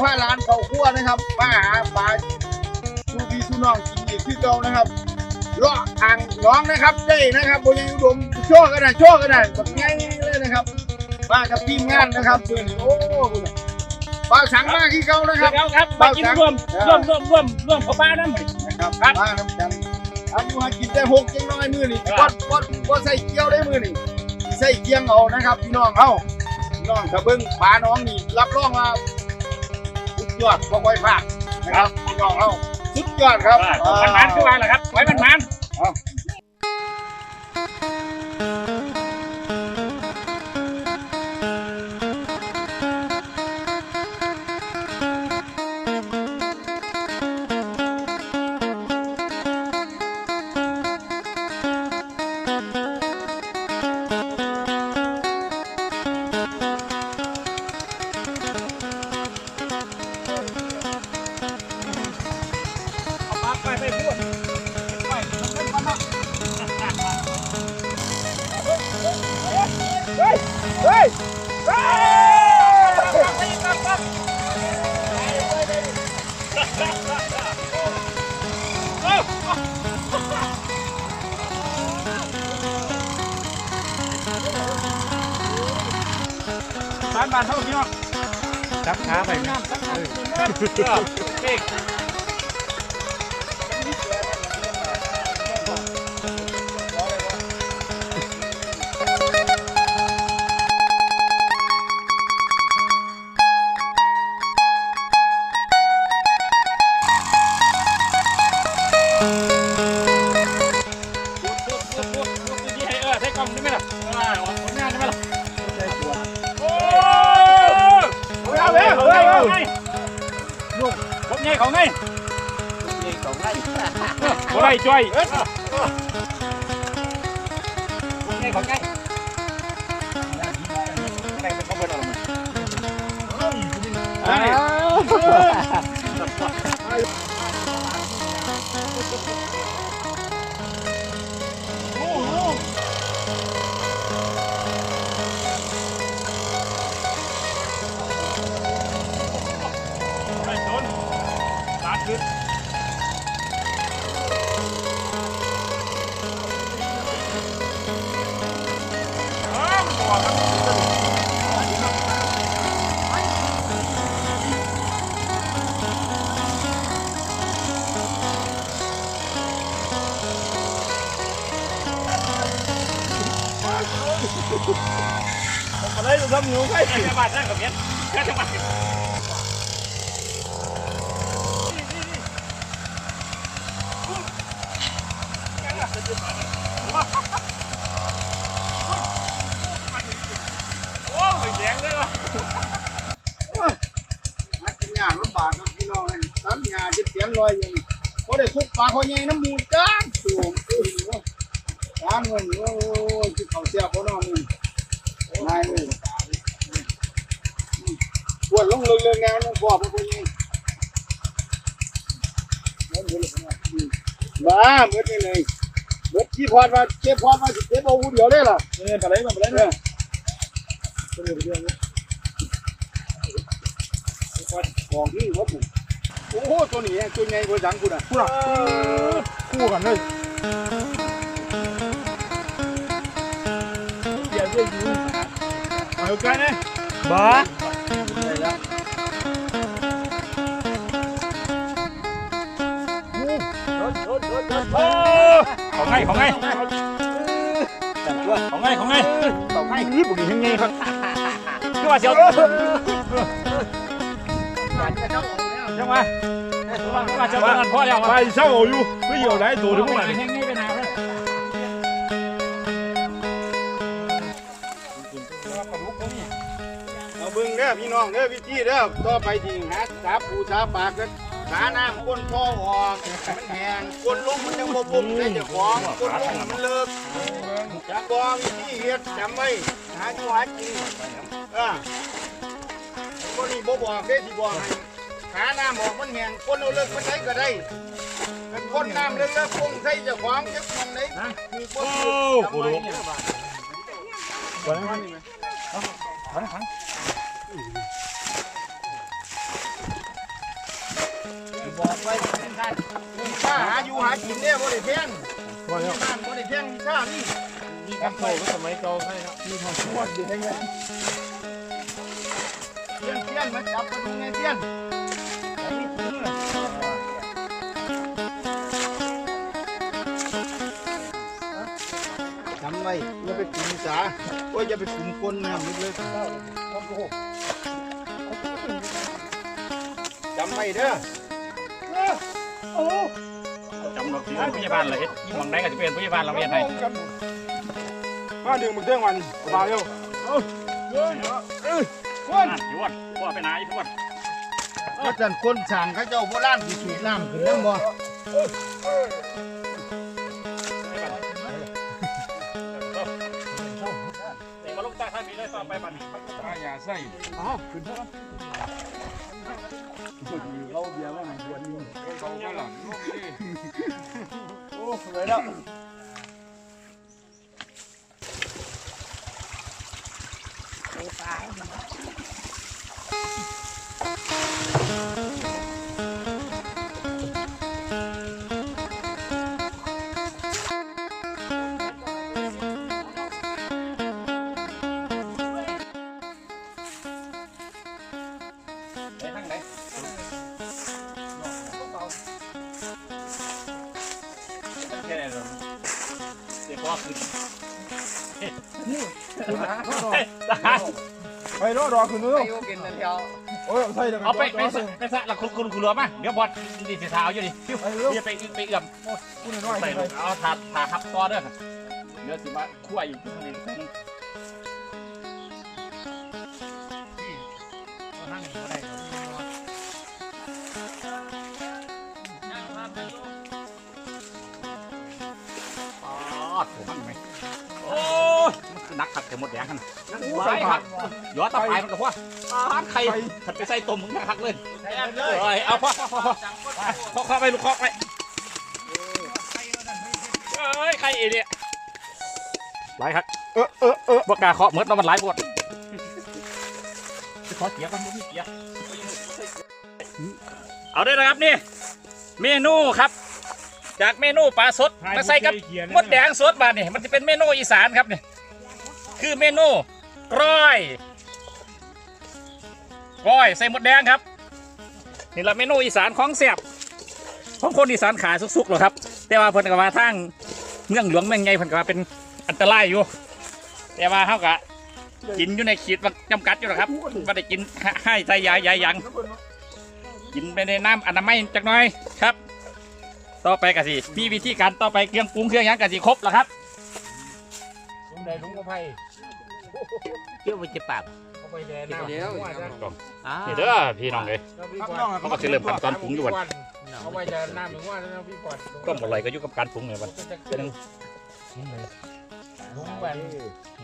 บ้านพาลูกพาหลานเข้าครัวนะครับมาหาปลาสูพี่สูน้องกินอีกคือเก่านะครับเลาะทางน้องนะครับได้นะครับบนยังอุดมโชว์กันนะโชว์กันนะแบบง่ายเลยนะครับมากับทีมงานนะครับมื้อนี้โอ้ปลาสังมากที่เก่านะครับครับครับมากินร่วมร่วมร่วมร่วมร่วมกับป้าน้ำนะครับมาน้ำกันอายุหากินได้หกจังน้อยมือนี่ก็ก็ก็ใส่เกี๊ยวได้มือนี่ใส่เกี๊ยงเอานะครับ พี่น้องเฮาพี่น้องถ้าเบิ่งปลาน้องนี่รับรองว่าสุด ยอดบ่ค่อยพลาดนะครับพี่น้องเฮาสุดยอดครับ มันมันคือว่าแหละครับไว้มันมันานบ้านเท่านี้เนาะจับขาไปน้ำสักน้ำเด็ก ใหญ่ของไงนี่ของไงบ่ได้จ้อยเอ้ยผมใหญ่ของไงอะไรเป็นข้าวบดอะไรมาไอะไรจะทำหนูไงแค่บาทแค่กับเนี้ยแค่บาทโอ้ยแวดลงเลยเลยแนวนึงพอพระคนนี้มาเมื่อนี่เมื่อที่พอดมาเจ็บพอดมาเจ็บเอาหูเดียวได้ล่ะเอออะไรมาอะไรเนี่ยของที่วัดหนโอ้โหตัวนี้ตัวใหญ่กว่าสังกูนะคู่คู่กันเลยเดี๋ยวเด้วยยูเอากันเลยบ้า ของไงของไงของไงของไงต่อให้ยืดบุหรี่ยังไงครับคือว่าเสียวยังมาคือว่าเสียวเงินพ่อแล้วไปเช่าอยู่ไม่เหี่ยวได้ตัวถึงเมื่อไหร่แห้งนี่ไปนานแล้วเอาเบิ่งเด้อพี่น้องเด้อพี่จี้เด้อต่อไปที่หาสาปูสาปลากัน ขาน้ำก้นพ่อออกมันแห้งก้นลงมันยังบ่ปุ่มได้เจ้าของก้นลงมันเลิกจากกองที่เฮ็ดจำไว้หาอยู่หากินอ่าบ่นี่บ่บอกเด้สิบอกให้ขาน้ำออกมันแห้งก้นเอาเลิกมันได้ก็ได้เป็นก้นน้ำเลิกๆคงใส่เจ้าของจักมองไหนมีก้นโอ้จำโหไว้ดูเนี่ยวันนั้ บอกไว้ท่านท่านมีค่าหาอยู่หากินเนี่ยบ่ได้แพงว่ามีแล้วบ้านบ่ได้แพงมีค่านี่มีกำโตก็สมัยเก่าใช่ครับมีทองชวดดีให้เงี้ยเพี้ยนเพี้ยนมาจับมาดูไงเพี้ยนไอ้นี่ถึงเลยจำไว้อย่าไปกลุ่มสาโอ้ยอย่าไปกลุ่มคนน้ำลึกเลยจำไว้เด้อ จำหนกที่เป็นพยาบาลเลยยิ่งมองได้ก็จะเป็นพยาบาลเราเรียนไหนมาดึงมึงเรื่องวันมาเร็วนั่นยวนพ่อไปไหนยวนก็จันคนสั่งเขาเจ้าโบราณสิสูบน้ำขึ้นน้ำบ่เด็กมาลงใต้ท่ามีเลยต่อไปบันตาอย่าใส่อ้าวขึ้นเถอะ เราเบียร์มามันชวนนี่เขาก็หลังโอ้สวยแล้วไป ไปรอรอขึ้นนู้นโยกินนั่นเดียวโอ้ยใส่แล้วเอาไปไปสไปสะละคุณคุณคุณรัวมาเดี๋ยวบอดดีสีเท้าอยู่ดิไปเร็วเดี๋ยวไปไปเอื่อมคุณน้อยใส่ไปเอาถาดถาทับต่อเด้อเดี๋ยวสิมาคั่วอยู่ที่นี่อ๋อถูกมั้งไหมโอ้ยมันคือนักขัดแต่หมดแดงขนาด ใส่ครับย้อนตะไคร้มันกับว่าอ้านไข่ขัดไปใส่ต้มมึงหักเลยแซ่บเลยเอ้ยเอาพ่อพ่อพ่อพ่อพ่อเข้าไปลูกเข้าไปเอ้ยใครเอเนี่ยไล่ครับเออเออเออบกล้าเคาะเหมือนเรามันไล่ปวดจะขอเสียกันไม่เสียเอาได้เลยครับนี่ เมนูครับ จากเมนูปลาสดมาใส่กับมดแดงสดบาดนี่มันจะเป็นเมนูอีสานครับนี่คือเมนู กร้อยกร้อยใส่หมดแดงครับ นี่ละเมนูอีสานของแซ่บของคนอีสานขายสุกๆหรอครับ แต่ว่าเพิ่นก็ว่าทางเมืองหลวงเมืองใหญ่เพิ่นก็ว่าเป็นอันตรายอยู่ แต่ว่าเฮากะกินอยู่ในขีดจำกัดอยู่หรอครับไม่ได้กินให้ใจยายยายยังกินไปในน้ำอนามัยจักหน่อยครับ ต่อไปกะสิมีวิธีการต่อไปเครื่องปรุงเครื่องยังกะสิครบแล้วครับลุงใดลุงก็ไพ่ เกี่ยวไปจะปากเขาไปแดนน้ำอ่านี่เด้อพี่น้องเลยเขาก็สิเริ่มขั้นตอนปรุงอยู่วันเขาไปจะน้ำหรือว่าแล้วพี่ก่อนก็หมดเลยก็อยู่กับการปรุงเลยวันจะลุงแบบ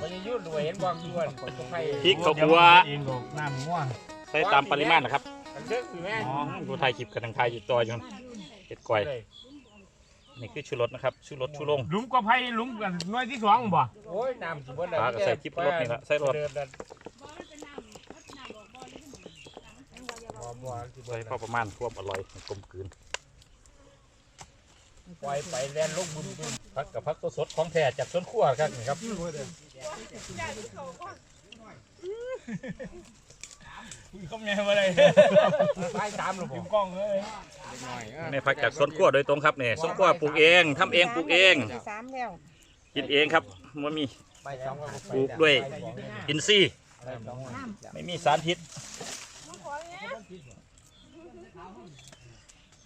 มันจะยืดด้วยเห็นบอกยวนก็ไพ่พริกข้าวบัวเองก็น้ำง่วงใส่ตามปริมาณนะครับมันเชื่อคือแม่อ๋อดูไทยคลิปกันทางไทยอยู่ตัวอยู่เห็ดก่อย นี่คือชูรสนะครับชูรสชูลงลุงก็ไพ่ลุงกันน้อยที่สองบ่โอ้ยน้ำสมบูรณ์ปลาก็ใส่คลิปรสนี่ละใส่รสใส่พอประมาณควบอร่อยกลมกลืนปล่อยไปแล่นลงบุญบุญพักกับพักตัวสดของแท้จากสวนครัวครับนี่ครับ ก็ไงมาเลยไปตามหลวงผมกล้องเลยนี่พักจากสวนครัวโดยตรงครับนี่สวนครัวปลูกเองทำเองปลูกเองสามแล้วกินเองครับมันมีไปสองปลูกด้วยอินทรีย์ไม่มีสารพิษ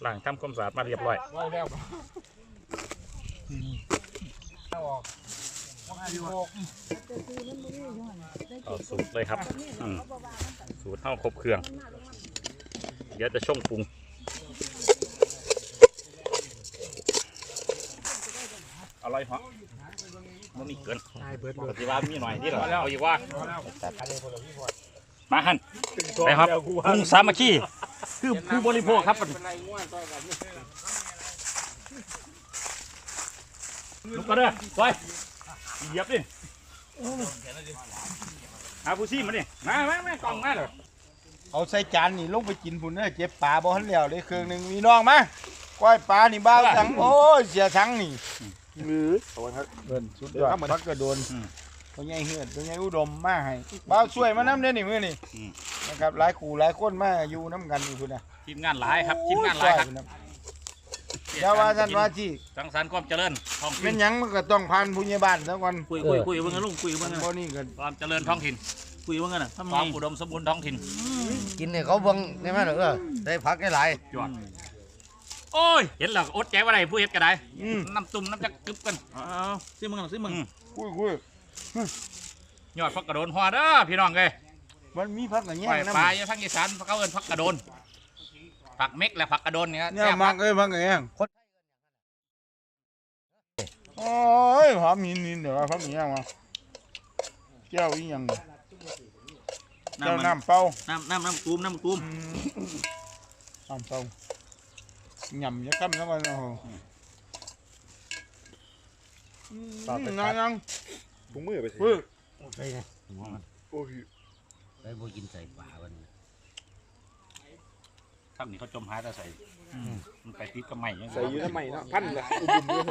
ล้างทำความสะอาดมาเรียบร้อยว่าแล้วออก เอาสูตรเลยครับอืมสูตรเท่าครบเครื่อง เดี๋ยวจะช่องปรุงอร่อยเหรอมันมีเกินปฏิวัติมีหน่อยที่เหรอเอาอีกว่า มาหันไปครับปรุงสามัคคีคือผู้บริโภคครับลุกก็เด้อไป เหยียบดิหาผู้ซีมาดิมามาแม่กล่องมาเลยเอาใส่จานนี่ลงไปกินพุ่นเด้อเจ็บปลาบ่ทันแล้วเลยเครื่องหนึงมีน้องมาก้อยปลานี่บ้าวสังโอ้ยเสียทั้งนี่หรือเอาครับเบิ่นสุดยอดพักกระโดนตัวใหญ่เหือดตัวใหญ่อุดมมาให้บ้าวช่วยมานํเด้อนี่มื้อนี่นะครับหลายคู่หลายคนมาอยู่นํกันนี่พุ่นน่ะทีมงานหลายครับทีมงานหลายครับ เดี๋ยวว่าท่านว่าที่สังสรรค์ความเจริญท้องเป็ถิ่นนหยังมันก็ต้องผ่านผู้ใหญ่บ้านซะก่อนคุยคุยคุยเบิ่งกันลุงคุยเบิ่งกันบ่นี่ก็ความเจริญท้องถิ่นคุยเบิ่งกันน่ะทำคไงวามอุดมสมบูรณ์ท้องถิ่นกินเนี่ยเขาเบิ่งได้ไหมเออได้พักได้หลายยอดโอ้ยเห็นแล้วอดใจว่าไรผู้เฮ็ดก็ได้อืมน้ำตุ่มน้ำจักกึบกัน เอาๆซิมึงกันซิมึงคุยคุยยอดพักกระโดนหัวเด้อพี่น้องเอ้ยมันมีพักกันแย่ปงล่อยนะปลาอยู่ทางอีสานเขาเอิ้นพักกระโดน ผักเม็กและผักกระโดนเนี่ยเนี่ยแซ่บมัมากเอ้ยมักกันแย่งโอ้ยหอมหินหินเดี๋ยวว่าพักกันแย่งมาแก้วอีหยังแก้วน้ำมันน้ำเปล่าน้ำน้ำน้ำตูมน้ำตูมอืมน้ำเปล่าหย่ำจะค้ำแล้วกันโอ้โหยังยังถุงมือไปสิเฮ้ยไปไงโอ้ยไปบ่กินใส่ปลาวันนี้ ทางนี้เขาจมหาแต่ใส่มันไปติดกับใหม่ยังใส่อยู่ทำไมเนาะพันละอุบุมด้วย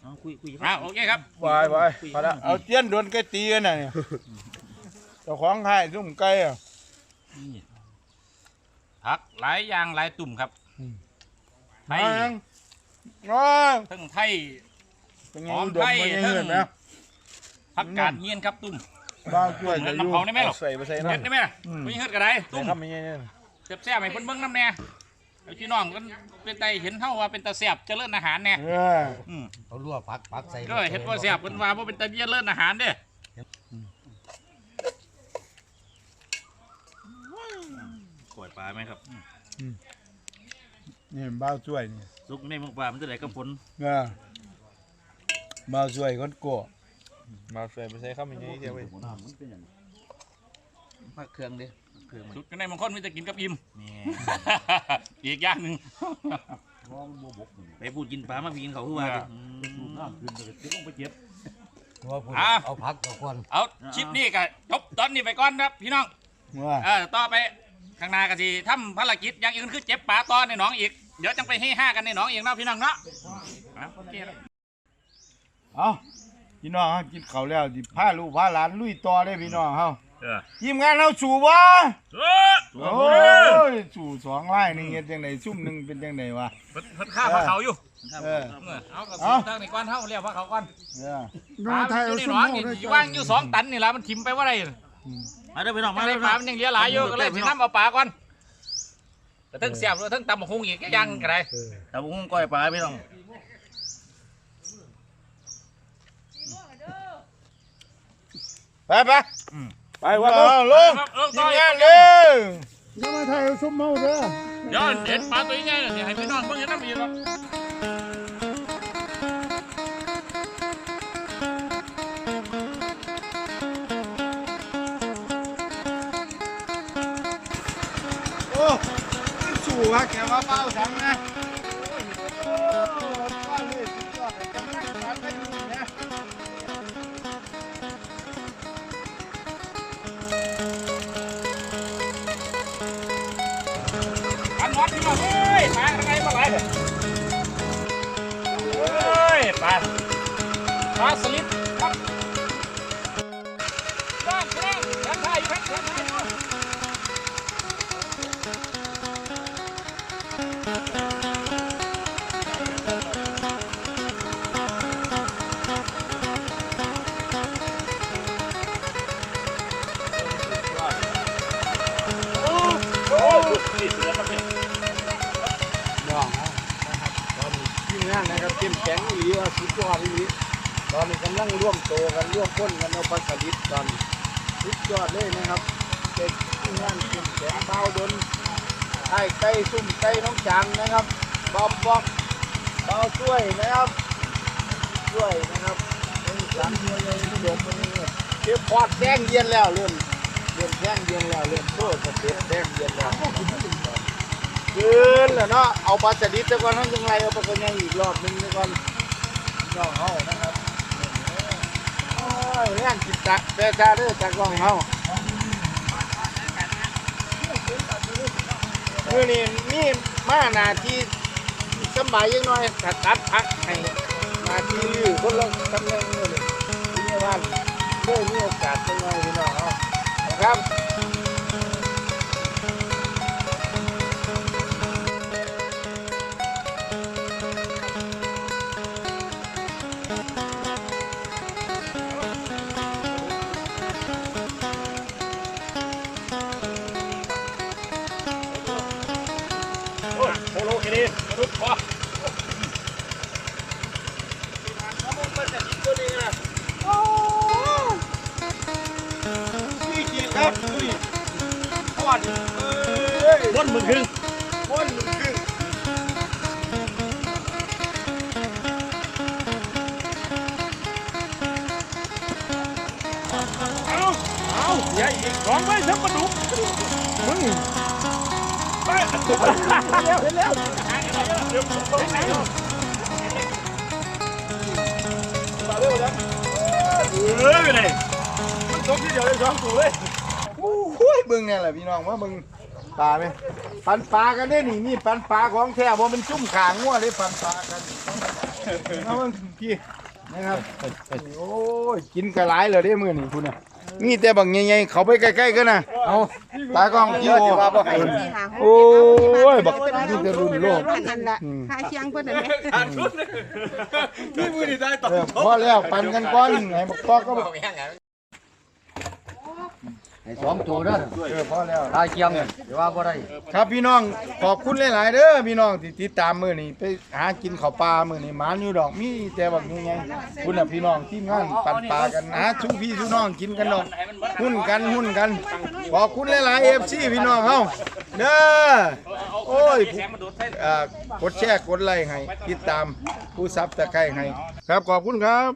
เอาคุยคุยอะโอเคครับวายวายพอละเอาเตี้ยนโดนไก่ตีกันน่ะเนี่ยเจ้าของค่ายซุ่มไก่อะผักหลายอย่างหลายตุ่มครับไทยมายังอ๋อทั้งไทย เป็นไงหอมอุดมไทย เป็นไงทั้งเห็นไหมผักกาดเงียนครับตุ่ม บ้าวช่วยจะอยู่น้ำเผาได้ไหมหรอ ใส่ไปใส่เฮ็น้ำดได้ไหมล่ะอืม ไม่เฮ็ดก็ได้ตุ้ตุ่มมทำยังไงเนี่ย แซ่บๆให้เพิ่นเบิ่งน้ำแน่เอาพี่น้องกันเป็นไตเห็นเฮาว่าเป็นตาแซ่บเจริญอาหารแน่เอออืมเขาลวกพักพักใส่ก็เฮ็ดบ่แซ่บเพิ่นว่าบ่เป็นตาเจริญอาหารเด้กล้วยปลาไหมครับนี่บ้าวช่วยนี่สุกในมึงปลามันจะไหลกับฝนเออบ้าวช่วยคนโก้บ้าวช่วยไปใส่ข้าวมันยังไงเดียวไป พักเครื่องดิเครื่องมันสุดในบางคนมีแต่กินกับอิ่มอีกอย่างหนึงไปพูดกินปลามาพี่กินเขาคือว่าดิว่าพูดอะเอาพักเอาควนเอาคลิปนี้ก็จบตอนนี้ไปก่อนครับพี่น้องว่าเออต่อไปข้างหน้าก็สิทำภารกิจอย่างอื่นคือเจ็บปลาตอนในหนองอีกเดี๋ยวจังไปให้ห้ากันในหนองอีกเนาะพี่น้องเนาะอะโอเคครับเอาพี่น้องเฮากินข้าวแล้วสิพาลูกพาหลานลุยต่อได้พี่น้องเฮา เออทีมงานเราสู่บ่เออโอ้ยสู่สองไล่นี่เฮ็ดจังไดซุ่มหนึงเป็นจังไดวะเพิ่นเพิ่นฆ่าพระเขาอยู่เออเออเอากระเอาสุนทางในก้อนเท่าเรียกพระเขาก้อนเออปลามันอยู่ในหนองนี่อยู่ว่างอยู่สองตันนี่ละมันทิมไปว่าไรมาเด้อพี่น้องมามาเลเด้ยอปลามันยังเหลือหลายอยู่ก็เลยสิน้ำเอาปลาก่อนแต่ทั้งเสียบแล้วทั้งตำบักฮุงอีกอย่างก็ได้แต่บุ้งก้อยปลาพี่น้องไปไป ไปว่าลงครับเออทีต่อมอีงานกเด้อเดี๋ยวเด็ดปลาตัวใหญ่ๆเนี่ยให้พี่น้องเพิ่งเห็นน้ำอีกแล้วโอ้สู่ฮะแกว่าเป้าสังนะ เฮ้ยปลาปลาสลิด ปลาสลิดตอนนี้สุดยอดเลยนะครับเด็กทีมงานเข้มแขงเบาดนไอ้ไก่ซุ่มไก่น้องจังนะครับบอมบอกเบาช่วยนะครับช่วยนะครับเป็นสามตัวเลยที่ผมวันนี้เก็บพอดแจ้งเย็นแล้วเริ่มเริ่มแจ้งเย็นแล้วเริ่มโซ่สเต็ปแจ้งเย็นแล้วยืนแล้วเนาะเอาปลาสลิดไปก่อนทั้งยังไงเอาปลากระยังอีกรอบหนึงไปก่อนน้องเฮานะครับ อยเรื่องกินตักแปซาเรื่องจากล้องเฮามื้อนี่มีมาหน้าที่สำบายยังน้อยถ้าตัดพักให้หน้าที่ลือคนละตำแหน่งมื้อนี้ที่ว่าเรื่องมีโอกาสจังน้อยพี่น้องเฮานะครับ โหโลเคดีทุกพอนี่กินครับนี่ทอดเอ้ยบนมึงครึ่งคนหนึ่งครึ่งเอาเอาใหญ่อีกร้องไว้ทั้งปลาดุกมึง เร็วเร็วเดี๋ยวผมไปไหนมันตกที่เดียวเลยสองตัวเลยโอ้ยเบิ่งเนี่ยแหละพี่น้องว่าเบิ่งปลาไหมปันปลากันได้นี่นี่ปันปลาของแท้บ่มันจุ่มขางงัวเลยปันปลากันเอาเบิ่งพี่นะครับโอ้ยกินกระไรเลยเด้มื้อนี้คุณน่ะ มีแต่บางใหญ่ๆเขาไปใกล้ๆกันน่ะเอาตากล้องกิโลโอ้ยบักนี่จะรุ่นโลกนั่นแหละค่าเชียงเพิ่นนั่นแหละนี่มือนี่ได้ต่อพอแล้วปั่นกันก่อนไงบอกพ่อก็บอก ไอ้สองตัวนั่นเออพอแล้วตายเกียงเนี่ยเดี๋ยวว่าบ่ได้ครับพี่น้องขอบคุณหลาย ๆ เด้อพี่น้องที่ติดตามมือนี้ไปหากินข้าวปลามือนี้หมานอยู่ดอกมีแต่บักนี้ไงคุณน่ะพี่น้องทีมงานปั่นปลากันหาชูพี่ชูน้องกินกันดอกหุ้นกันหุ้นกัน ขอบคุณหลายๆเอฟซีพี่น้องเฮาเด้อโอ้ยแสงมาดูดใส่อ่ากดแชร์กดไลค์ให้ติดตามผู้ซับตะไคร้ให้ครับขอบคุณครับ